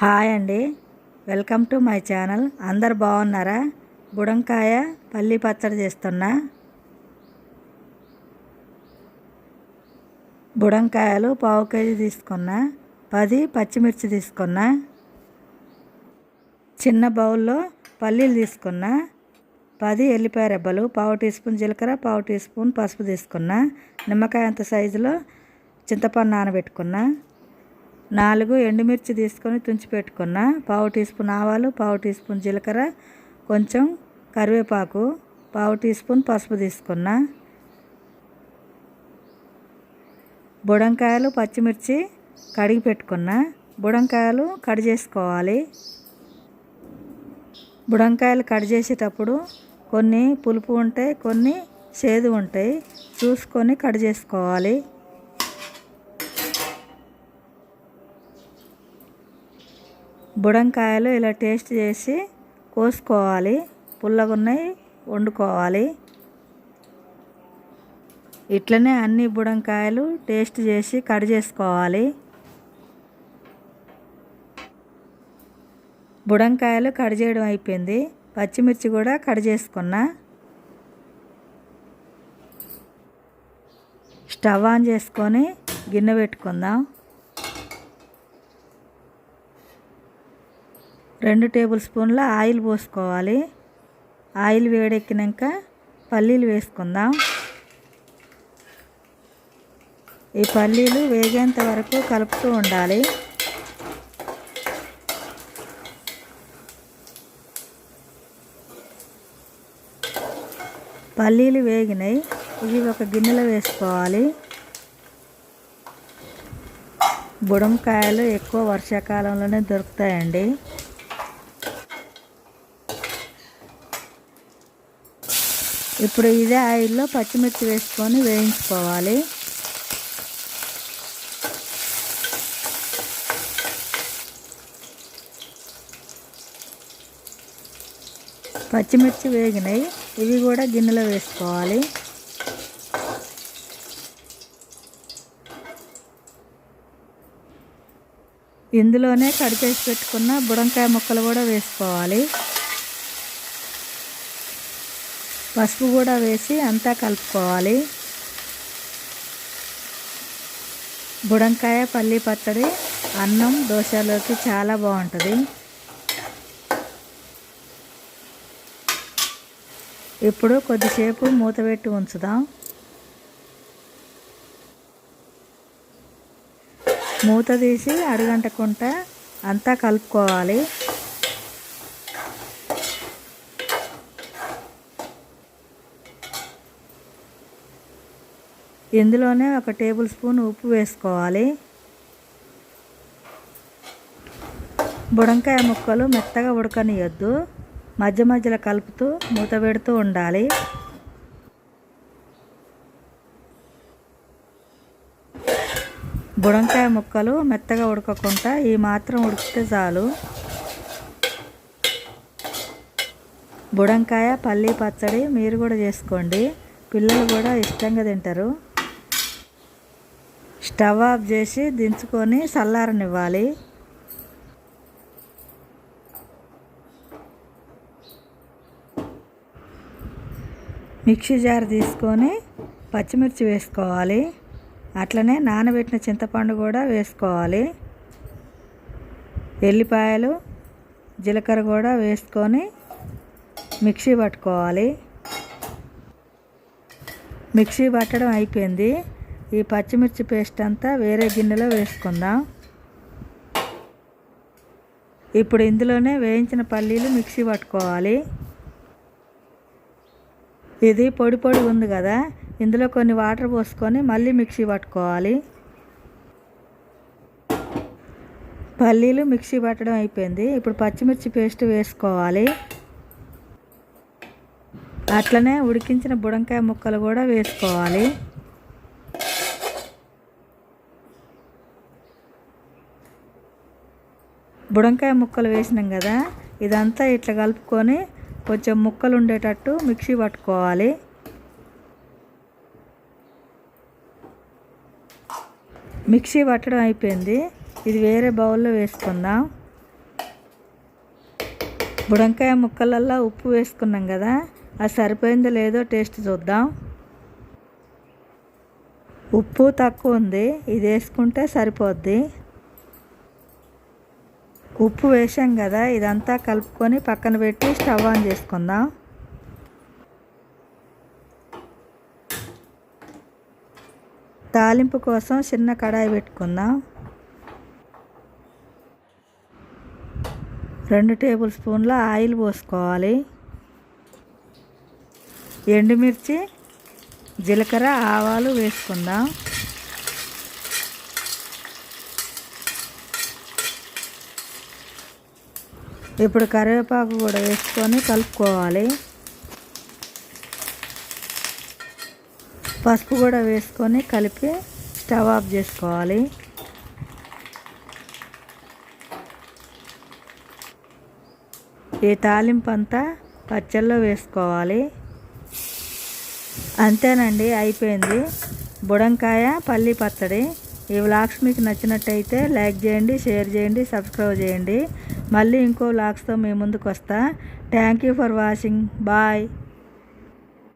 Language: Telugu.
హాయ్ అండి. Welcome to my channel. అందరు బాగున్నారా? బుడంకాయ పల్లి పచ్చడి చేస్తున్నా. బుడంకాయలు పావు కేజీ తీసుకున్నా. పది పచ్చిమిర్చి తీసుకున్నా. చిన్న బౌల్లో పల్లీలు తీసుకున్నా. పది ఎల్లిపాయ రెబ్బలు పావు టీ స్పూన్ జీలకర్ర పావు టీ స్పూన్ పసుపు తీసుకున్నా. నిమ్మకాయ అంత సైజులో చింతపండు నానబెట్టుకున్నా. నాలుగు ఎండుమిర్చి తీసుకొని తుంచి పెట్టుకున్న. పావు టీ స్పూన్ ఆవాలు పావు టీ స్పూన్ జీలకర్ర కొంచెం కరివేపాకు పావు టీ స్పూన్ పసుపు తీసుకున్న. బుడంకాయలు పచ్చిమిర్చి కడిగి పెట్టుకున్న. బుడంకాయలు కట్ చేసుకోవాలి. బుడంకాయలు కట్ చేసేటప్పుడు కొన్ని పులుపు ఉంటాయి కొన్ని చేదు ఉంటాయి. చూసుకొని కట్ చేసుకోవాలి. బుడంకాయలు ఇలా టేస్ట్ చేసి కోసుకోవాలి. పుల్లగా ఉన్నాయి వండుకోవాలి. ఇట్లనే అన్ని బుడంకాయలు టేస్ట్ చేసి కట్ చేసుకోవాలి. బుడంకాయలు కట్ చేయడం అయిపోయింది. పచ్చిమిర్చి కూడా కట్ చేసుకున్నా. స్టవ్ ఆన్ చేసుకొని గిన్నె పెట్టుకుందాం. రెండు టేబుల్ స్పూన్ల ఆయిల్ పోసుకోవాలి. ఆయిల్ వేడెక్కినాక పల్లీలు వేసుకుందాం. ఈ పల్లీలు వేగేంత వరకు కలుపుతూ ఉండాలి. పల్లీలు వేగినాయి. ఇవి ఒక గిన్నెలో వేసుకోవాలి. బుడంకాయలు ఎక్కువ వర్షాకాలంలోనే దొరుకుతాయండి. ఇప్పుడు ఇదే ఆయిల్లో పచ్చిమిర్చి వేసుకొని వేయించుకోవాలి. పచ్చిమిర్చి వేగినాయి. ఇవి కూడా గిన్నెలో వేసుకోవాలి. ఇందులోనే కడిపేసి పెట్టుకున్న బుడంకాయ ముక్కలు కూడా వేసుకోవాలి. పసుపు కూడా వేసి అంతా కలుపుకోవాలి. బుడంకాయ పల్లి పచ్చడి అన్నం దోశలోకి చాలా బాగుంటుంది. ఇప్పుడు కొద్దిసేపు మూత పెట్టి ఉంచుదాం. మూత తీసి అరగంటకుంట అంతా కలుపుకోవాలి. ఇందులోనే ఒక టేబుల్ స్పూన్ ఉప్పు వేసుకోవాలి. బుడంకాయ ముక్కలు మెత్తగా ఉడకనియొద్దు. మధ్య మధ్యలో కలుపుతూ మూత పెడుతూ ఉండాలి. బుడంకాయ ముక్కలు మెత్తగా ఉడకకుండా ఈ మాత్రం ఉడికితే చాలు. బుడంకాయ పల్లీ పచ్చడి మీరు కూడా చేసుకోండి. పిల్లలు కూడా ఇష్టంగా తింటారు. స్టవ్ ఆఫ్ చేసి దించుకొని చల్లారనివ్వాలి మిక్సీ జార్ తీసుకొని పచ్చిమిర్చి వేసుకోవాలి. అట్లనే నానబెట్టిన చింతపండు కూడా వేసుకోవాలి. ఎల్లిపాయలు జీలకర్ర కూడా వేసుకొని మిక్సీ పట్టుకోవాలి. మిక్సీ పట్టడం అయిపోయింది. ఈ పచ్చిమిర్చి పేస్ట్ అంతా వేరే గిన్నెలో వేసుకుందాం. ఇప్పుడు ఇందులోనే వేయించిన పల్లీలు మిక్సీ పట్టుకోవాలి. ఇది పొడి పొడి ఉంది కదా ఇందులో కొన్ని వాటర్ పోసుకొని మళ్ళీ మిక్సీ పట్టుకోవాలి. పల్లీలు మిక్సీ పట్టడం అయిపోయింది ఇప్పుడు పచ్చిమిర్చి పేస్ట్ వేసుకోవాలి. అట్లనే ఉడికించిన బుడంకాయ ముక్కలు కూడా వేసుకోవాలి. బుడంకాయ ముక్కలు వేసినాం కదా ఇదంతా ఇట్లా కలుపుకొని కొంచెం ముక్కలు ఉండేటట్టు మిక్సీ పట్టుకోవాలి. మిక్సీ పట్టడం అయిపోయింది. ఇది వేరే బౌల్లో వేసుకుందాం. బుడంకాయ ముక్కలల్లో ఉప్పు వేసుకున్నాం కదా అది సరిపోయిందో లేదో టేస్ట్ చూద్దాం. ఉప్పు తక్కువ ఉంది ఇది వేసుకుంటే సరిపోద్ది. ఉప్పు వేసాం కదా ఇదంతా కలుపుకొని పక్కన పెట్టి స్టవ్ ఆన్ చేసుకుందాం. తాలింపు కోసం చిన్న కడాయి పెట్టుకుందాం. రెండు టేబుల్ స్పూన్ల ఆయిల్ పోసుకోవాలి. ఎండుమిర్చి జీలకర్ర ఆవాలు వేసుకుందాం. ఇప్పుడు కరివేపాకు కూడా వేసుకొని కలుపుకోవాలి. పసుపు కూడా వేసుకొని కలిపి స్టవ్ ఆఫ్ చేసుకోవాలి. ఈ తాలింపు అంతా పచ్చళ్ళలో వేసుకోవాలి. అంతేనండి అయిపోయింది. బుడంకాయ పల్లి పచ్చడి. ఈ వ్లాగ్స్ మీకు నచ్చినట్టయితే లైక్ చేయండి షేర్ చేయండి సబ్స్క్రైబ్ చేయండి. మళ్ళీ ఇంకో వ్లాగ్స్తో మీ ముందుకు వస్తా thank you for watching bye